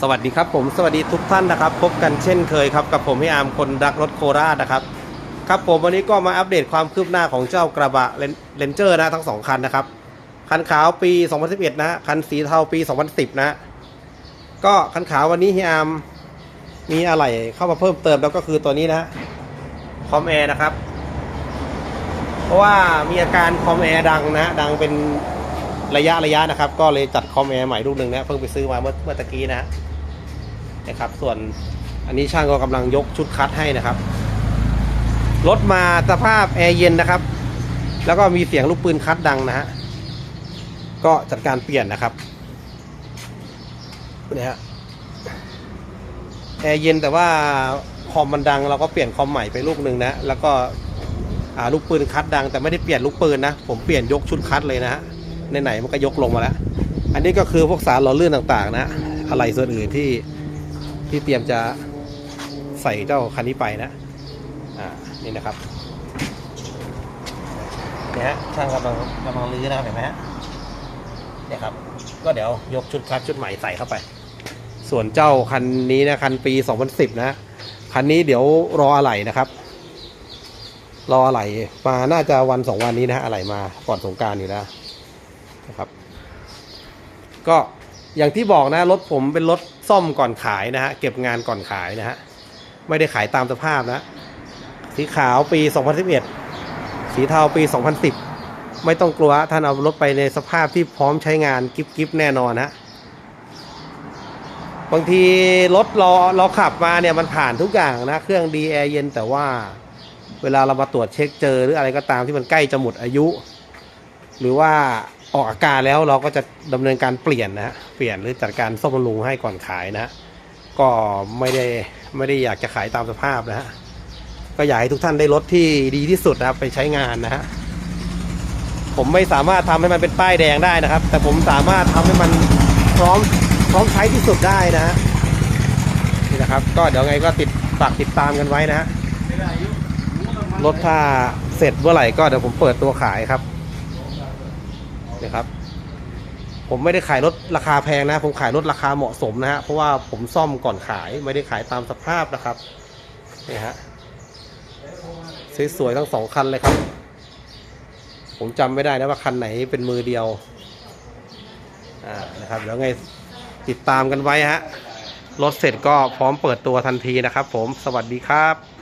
สวัสดีครับผมสวัสดีทุกท่านนะครับพบกันเช่นเคยครับกับผมพี่อาร์มคนรักรถโคราชนะครับครับผมวันนี้ก็มาอัปเดตความคืบหน้าของเจ้ากระบะเลนเจอร์นะทั้งสองคันนะครับคันขาวปี 2011 นะคันสีเทาปี 2010 นะก็คันขาววันนี้พี่อาร์มมีอะไรเข้ามาเพิ่มเติมแล้วก็คือตัวนี้นะคอมแอร์นะครับ เพราะว่ามีอาการคอมแอร์ดังนะดังเป็นระยะระยะนะครับ ก็เลยจัดคอมแอร์ใหม่ลูกหนึ่งนะเพิ่งไปซื้อมาเมื่อเมื่อตะกี้นะ นะครับ ส่วนอันนี้ช่างก็กำลังยกชุดคัดให้นะครับ รถมาสภาพแอร์เย็นนะครับ แล้วก็มีเสียงลูกปืนคัดดังนะฮะ ก็จัดการเปลี่ยนนะครับนี่ฮะแอร์เย็นแต่ว่าคอมมันดังเราก็เปลี่ยนคอมใหม่ไปลูกหนึ่งนะ แล้วก็ลูกปืนคัดดัง แต่ไม่ได้เปลี่ยนลูกปืนนะ ผมเปลี่ยนยกชุดคัดเลยนะฮะไหนๆมันก็ยกลงมาแล้ว อันนี้ก็คือพวกสารหล่อลื่นต่างๆ นะ อะไรส่วนอื่นที่ ที่เตรียมจะใส่เจ้าคันนี้ไปนะอ่านี่นะครับเนี่ยฮะช่างกำลังกำลังรื้อนะครับเห็นไหมฮะเนี่ยครับ ก็เดี๋ยวยกชุดคัดชุดใหม่ใส่เข้าไป ส่วนเจ้าคันนี้นะคันปี 2010 นะคันนี้เดี๋ยวรออะไหล่นะครับ รออะไหล่มาน่าจะวันสองวันนี้นะฮะอะไหล่มาก่อนสงการอยู่แล้วนะครับ ก็อย่างที่บอกนะรถผมเป็นรถ ซ่อมก่อนขายนะฮะเก็บงานก่อนขายนะฮะไม่ได้ขายตามสภาพนะสีขาวปี 2011 สีเทาปี 2010 ไม่ต้องกลัวท่านเอารถไปในสภาพที่พร้อมใช้งานกิฟกิฟแน่นอนฮะบางทีรถเราเราขับมาเนี่ยมันผ่านทุกอย่างนะ เครื่องดีแอร์เย็นแต่ว่าเวลาเรามาตรวจเช็คเจอหรืออะไรก็ตามที่มันใกล้จะหมดอายุ หรือว่า ออกอาการแล้วเราก็จะดำเนินการเปลี่ยนนะฮะเปลี่ยนหรือจัดการซ่อมบำรุงให้ก่อนขายนะฮะก็ไม่ได้ไม่ได้อยากจะขายตามสภาพนะฮะก็อยากให้ทุกท่านได้รถที่ดีที่สุดนะครับไปใช้งานนะฮะผมไม่สามารถทำให้มันเป็นป้ายแดงได้นะครับ แต่ผมสามารถทำให้มันพร้อมพร้อมใช้ที่สุดได้นะฮะนี่นะครับ ก็เดี๋ยวไงก็ติดฝากติดตามกันไว้นะฮะรถถ้าเสร็จเมื่อไหร่ก็เดี๋ยวผมเปิดตัวขายครับ นี่ครับ ผมไม่ได้ขายรถราคาแพงนะ ผมขายรถราคาเหมาะสมนะฮะเพราะว่าผมซ่อมก่อนขายไม่ได้ขายตามสภาพนะครับนี่ฮะสวยๆทั้งสองคันเลยครับ ผมจำไม่ได้นะว่าคันไหนเป็นมือเดียวอ่านะครับเดี๋ยวไงติดตามกันไว้ฮะรถเสร็จก็พร้อมเปิดตัวทันทีนะครับ ผมสวัสดีครับ